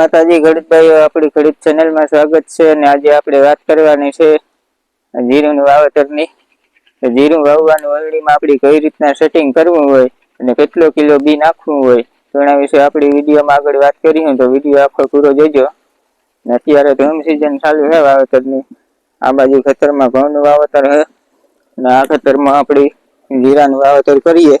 માતાજી ગણિતભાઈ આપણી ગણિત ચેનલમાં સ્વાગત છે અને આજે આપણે વાત કરવાની છે જીરુંની વાવેતરની. જીરું વાવવાનું ઓલડીમાં આપણે કઈ રીતના સેટિંગ કરવું હોય અને કેટલો કિલો બી નાખવું હોય, તો એના વિશે આપણી વિડીયોમાં આગળ વાત કરી તો વીડિયો આખો પૂરો જોજો. અને અત્યારે ધૂમ સિઝન ચાલુ છે વાવેતરની. આ બાજુ ખેતરમાં ઘઉંનું વાવેતર છે. અને આ ખેતરમાં આપણી જીરાનું વાવેતર કરીએ.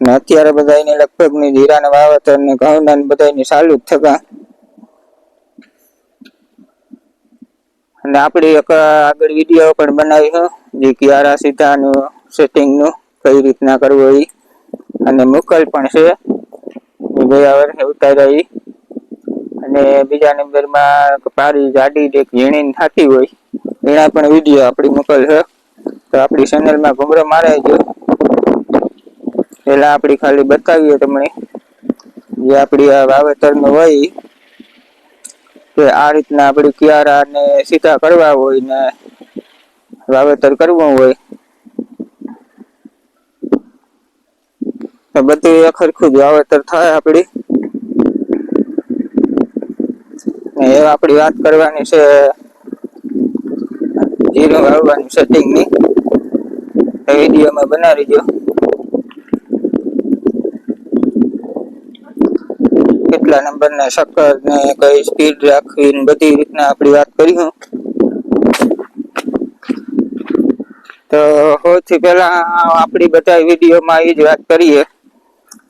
ને અત્યારે બધાને લગભગની જીરાના વાવેતર ને ઘઉંના બધાની ચાલુ જ થતા અને આપણી એક આગળ વીડિયો પણ બનાવી છે જે કિયારા સીધાનું સેટિંગનું કઈ રીતના કરવું એ. અને મુકલ પણ છે ગયા વર્ષે ઉતાર્યા એ અને બીજા નંબરમાં પારી જાડી એક ઝીણી થતી હોય. એના પણ વીડિયો આપણી મુકલ છે. તો આપણી ચેનલમાં ઘુમરો મારાય જો પેલા આપણી ખાલી બતાવીએ તમને જે આપણી આ વાવેતરનું હોય કે આ રીતના આપણે કિયારાને સીધા કરવા હોય ને વાવેતર કરવું હોય. બધું ખરખું જ વાવેતર થાય આપડી. એ આપડી વાત કરવાની છે જીરું વાવવાની સેટિંગની વિડીયોમાં બનાવી દો કેટલા નંબરના શક્કર ને કઈ સ્પીડ રાખવી ને બધી રીતના આપણી વાત કરી હું. તો સૌથી પહેલા આપણી બધા વિડીયોમાં એ જ વાત કરીએ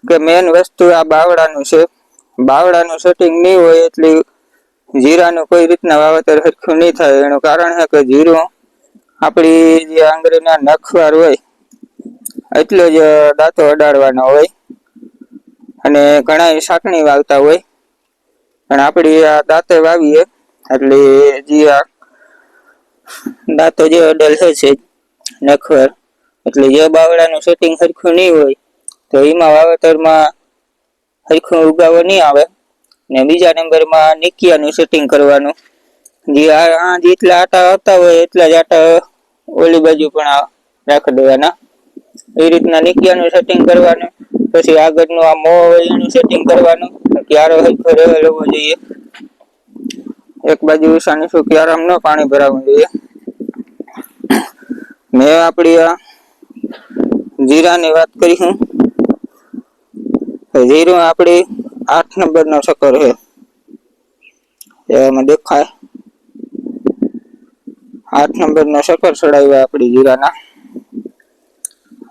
કે મેન વસ્તુ આ બાવડાનું છે. બાવડાનું સેટિંગ નહીં હોય એટલે જીરાનું કોઈ રીતના વાવેતર સરખું નહીં થાય. એનું કારણ છે કે જીરું આપણી જે આંગળીના નખવાર હોય, એટલો જ દાંતો અડાડવાનો હોય. અને ઘણા સાટણી વાવતા હોય. પણ આપણી આ દાંતે વાવીએ, એટલે જે આ દાંતો જે અડલ છે નખર એટલે જે બાવડાનું સેટિંગ સરખું નહીં હોય, તો એમાં વાવેતરમાં સરખું ઉગાવો નહીં આવે. ને બીજા નંબરમાં નિકિયાનું સેટિંગ કરવાનું. જે આ જેટલા આટા આવતા હોય, એટલા જ આટા ઓલી બાજુ પણ રાખી દેવાના. એ રીતના નિકિયાનું સેટિંગ કરવાનું. પછી આગળનું આ મોં સેટિંગ કરવાનું. ક્યારો હરખો રહેવા લેવો જોઈએ. એક બાજુ ઈશાની શું ક્યારામ ન પાણી ભરાવવું જોઈએ. મેં આપણી આ જીરાની વાત કરી હું. જીરું આપણી આઠ નંબરનો શક્કર છે. એમાં દેખાય. આઠ નંબરનો શક્કર ચડાવ્યા આપણી જીરાના.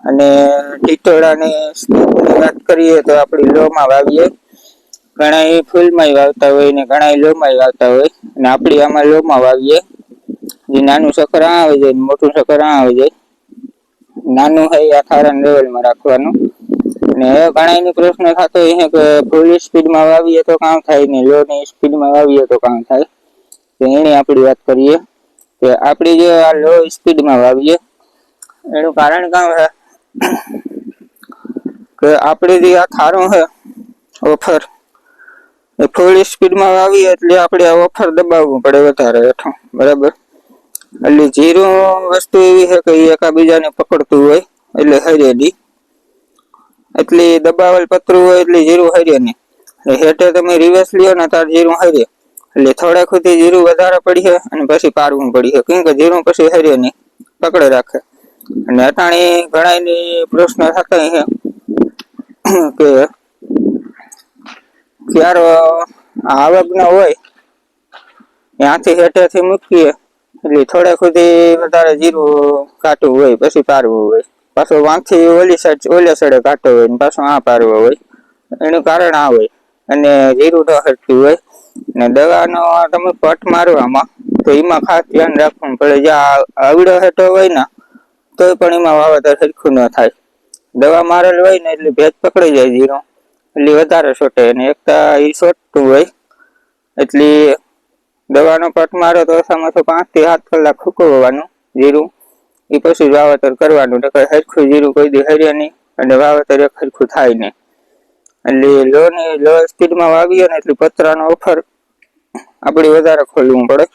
અને ટીટોળાને સ્નેપની વાત કરીએ તો આપણી લોમાં વાવીએ. ઘણા એ ફૂલમાં વાવતા હોય ને ઘણા એ લોમાં વાવતા હોય. અને આપણી આમાં લોમાં વાવીએ. જે નાનું શક્કર આ આવી જાય મોટું શક્કર આ આવી જાય. નાનું હોય આ ખારાના લેવલમાં રાખવાનું. ને ઘણા એની પ્રશ્ન થતો હોય કે ફૂલ સ્પીડમાં વાવીએ તો કામ થાય ને લો ની સ્પીડમાં વાવીએ તો કામ થાય? તો એની આપણી વાત કરીએ. કે આપણી જે આ લો સ્પીડમાં વાવીએ, એનું કારણ કામ કે આપણે જે આ ખારું છે ઓફર એ ફૂલ સ્પીડમાં વાવી એટલે આપણે આ ઓફર દબાવવું પડે વધારે હેઠો, બરાબર? એટલે જીરું વસ્તુ એવી છે કે એકાબીજાને પકડતું હોય, એટલે હરેલી એટલે દબાવેલ પતરું હોય એટલે જીરું હરે નહીં. હેઠે તમે રિવર્સ લ્યો ને તાર જીરું હરે. એટલે થોડા સુધી જીરું વધારે પડી છે અને પછી પારવું પડીએ કેમ કે જીરું પછી હરે નહીં. પકડે રાખે. અને અટાણી ઘણા પ્રશ્ન થતા છે કે ક્યારે આવક ન હોય, ત્યાંથી હેઠેથી મૂકીએ, એટલે થોડે સુધી વધારે જીરું કાઢવું હોય, પછી પારવું હોય. પાછું વાંથી ઓલી સાઈડ, ઓલી સાઈડે કાઢો હોય ને પાછું આ પારવો હોય. એનું કારણ આ હોય. અને જીરું ન હટતું હોય. ને દવાનો તમે પટ મારવામાં, તો એમાં ખાસ ધ્યાન રાખવું પડે. જે આવડો હેઠો હોય ને તોય પણ એમાં વાવેતર સરખું ન થાય. દવા મારેલ હોય ને એટલે ભેજ પકડી જાય જીરું એટલે વધારે છોટે અને એકતા એ છોટતું હોય. એટલે દવાનો પટ મારો તો ઓછામાં ઓછું પાંચથી સાત કલાક સૂકવવાનું જીરું એ પછી વાવેતર કરવાનું, નકર સરખું જીરું કોઈ દી હરે નહીં અને વાવેતર એક સરખું થાય નહીં. એટલે લો ને લો સ્પીડમાં વાવીએ ને એટલે પતરાનો ઓફર આપણે વધારે ખોલવું પડે.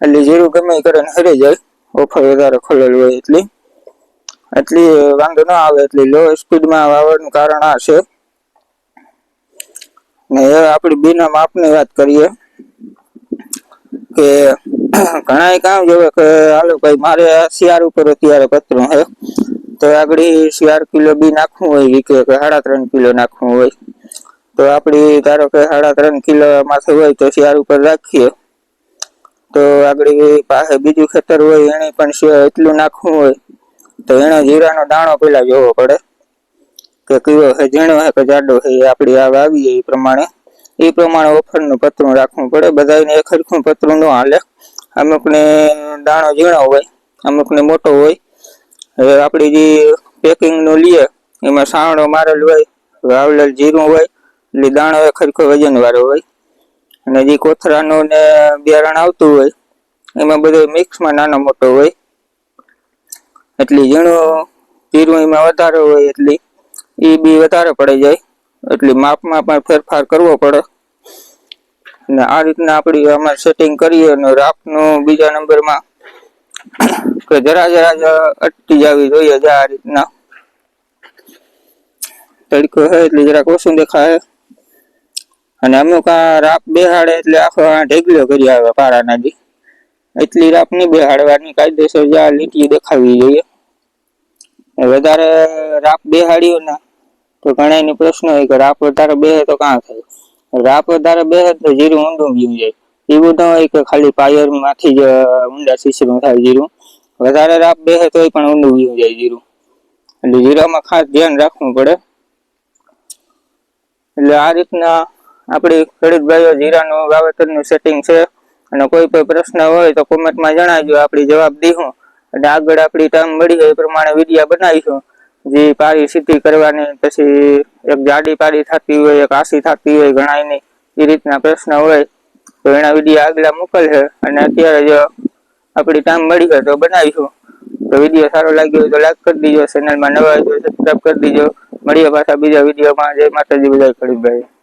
એટલે જીરું ગમે કરે ને હરી જાય. ઓફર વધારે ખોલેલું હોય એટલી. એટલી વાંધો ન આવે, એટલી લો સ્પીડમાં વાવવાનું કારણ આ છે. ને હવે આપણી બીના માપની વાત કરીએ કે ઘણા કામ જોવે કે હાલો ભાઈ, મારે શિયાર ઉપર અત્યારે પતરું હે તો આગળ શિયાર કિલો બી નાખવું હોય વીકે કે સાડા ત્રણ કિલો નાખવું હોય. તો આપણી ધારો કે સાડા ત્રણ કિલો માથે હોય તો શિયાર ઉપર રાખીએ. તો આગળ પાસે બીજું ખેતર હોય, એને પણ એટલું નાખવું હોય તો એને જીરાનો દાણો પેલા જોવો પડે. કે કયો છે ઝીણો છે કે જાડો છે એ આપણી આવ આવીએ એ પ્રમાણે. એ પ્રમાણે ઓફરનું પતરું રાખવું પડે બધાને એક હરખું પતરું ન હાલે. અમુકને દાણો ઝીણો હોય, અમુકને મોટો હોય. હવે આપણી જે પેકિંગનું લઈએ એમાં સાવણો મારેલ હોય, વાવલેલ જીરું હોય, એટલે દાણો એક સરખો વજન વાળો હોય. અને જે કોથરાનું ને બિયારણ આવતું હોય, એમાં બધું મિક્સમાં નાનો મોટો હોય. એટલી ઝીણો પીરવણીમાં વધારે હોય એટલી એ બી વધારે પડી જાય. એટલે માપમાં પણ ફેરફાર કરવો પડે. અને આ રીતના આપણી અમારે સેટિંગ કરીએ અને રાફનું બીજા નંબરમાં કે જરા જરા જ અટકી જવી જોઈએ જ આ રીતના. તડકો હોય એટલે જરાક ઓછું દેખાય. અને અમુક આ રાપ બેહાડે એટલે આખો ઢેગલો કરી આવે પારાના દી એટલી રાપ નહીં બેહાડવાની કાયદેસર જે લીટી દેખાવી જોઈએ. વધારે રાપ બેહાડ્યો ના તો ઘણા પ્રશ્ન હોય કે રાપ વધારે બેહે તો કાં થાય? રાપ વધારે બેહે તો જીરું ઊંડું ગયું જાય એવું ન હોય કે ખાલી પાયરમાંથી જ ઊંડા શીશરું થાય જીરું. વધારે રાપ બેહે તોય પણ ઊંડું ગયું જાય જીરું. એટલે જીરામાં ખાસ ધ્યાન રાખવું પડે. એટલે આ રીતના આપણી ખેડૂત ભાઈઓ જીરાનું વાવેતરનું સેટિંગ છે. અને કોઈ કોઈ પ્રશ્ન હોય તો કોમેન્ટમાં જણાવજો, આપણી જવાબ દઈશું અને આગળ આપણી ટાઈમ મળી હોય એ પ્રમાણે વિડીયા બનાવીશું. જે પારી સીધી કરવાની, પછી એક જાડી પારી થતી હોય, એક આસી થતી હોય ગણાય નહીં એ રીતના પ્રશ્ન હોય, તો એના વિડીયા આગલા મોકલશે. અને અત્યારે જો આપણી ટાઈમ મળી હોય તો બનાવીશું. તો વીડિયો સારો લાગ્યો હોય તો લાઈક કરી દીજો, ચેનલમાં નવા હોય સબસ્ક્રાઈબ કરી દીજો. મળીએ પાછા બીજા વિડીયોમાં. જય માતાજી બધા ખેડૂત ભાઈ